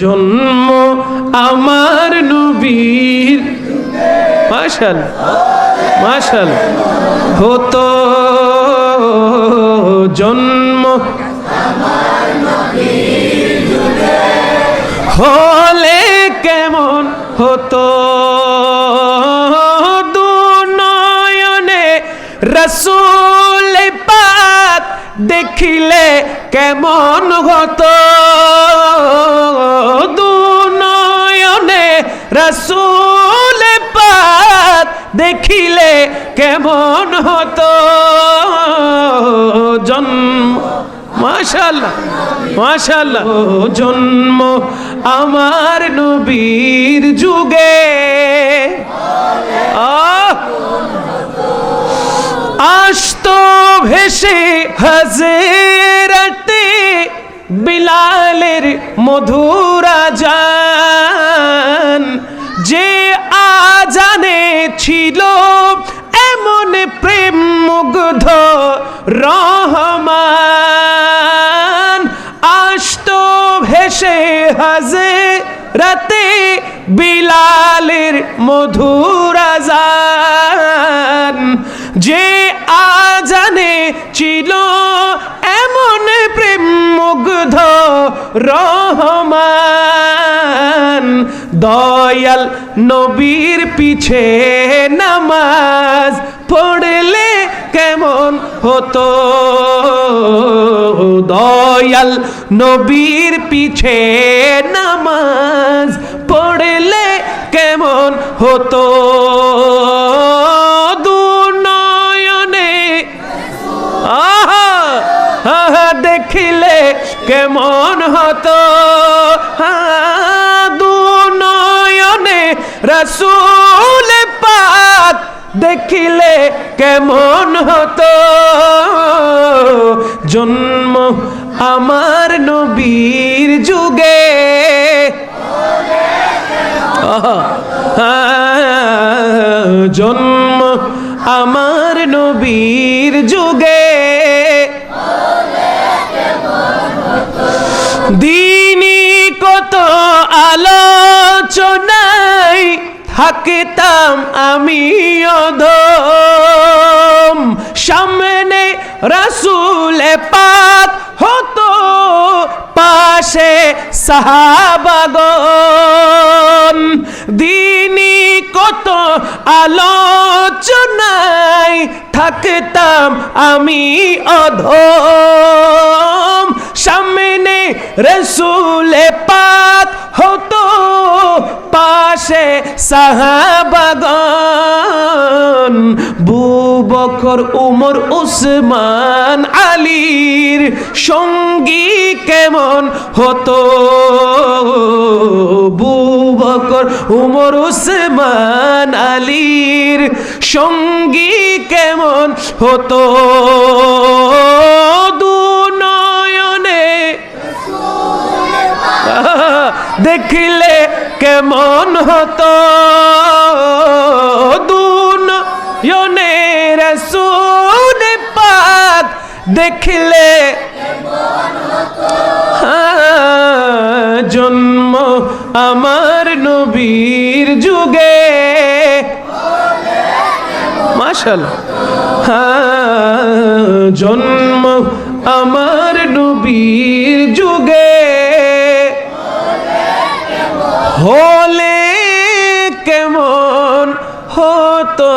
জন্ম আমার নবীর। মাশাল মাশাল। হতো জন্ম হলে কেমন হতো দেখিলে কেমন হতো দুনয়নে রসুল পাক দেখিলে কেমন হতো? জন্ম মাশাল্লাহ মাশাল্লাহ জন্ম আমার নবীর যুগে। ভেসে হাজেরাতে বিলালের মধুরা জান যে আজানে ছিল এমন প্রেম মুগ্ধ রহমান। আসতো ভেসে হাজে রাতে বিলালের মধুরা জান যে আজানে ছিল এমন প্রেম মুগ্ধ রহমান। দয়াল নবীর পিছে নামাজ পড়লে কেমন হতো? দয়াল নবীর পিছে নামাজ পড়লে কেমন হতো? দেখিলে কেমন হতো? দুনয়নে রসুল পাক দেখিলে কেমন হতো? জন্ম আমার নবীর যুগে। জন্ম আমার নবীর যুগে। দিনী কত আলোচনায় থাকতাম আমি অধম। সামনে রসুল পাক হতো পাশে সাহাবাগন দিনী কত আলোচনায় থাকতাম আমি অধম। রসুলে পাক হতো পাশে সাহাবাগন বুবকর, উমর, উসমান, আলীর সঙ্গী কেমন হতো? বুবকর, উমর, উসমান, আলীর সঙ্গী কেমন হতো? দেখিলে কেমন হতো? দুন ইয়নের সুন পাক দেখিলে জন্ম আমার নবীর যুগে। মাশাল হ্যাঁ জন্ম আমার নবীর হলে কেমন হতো?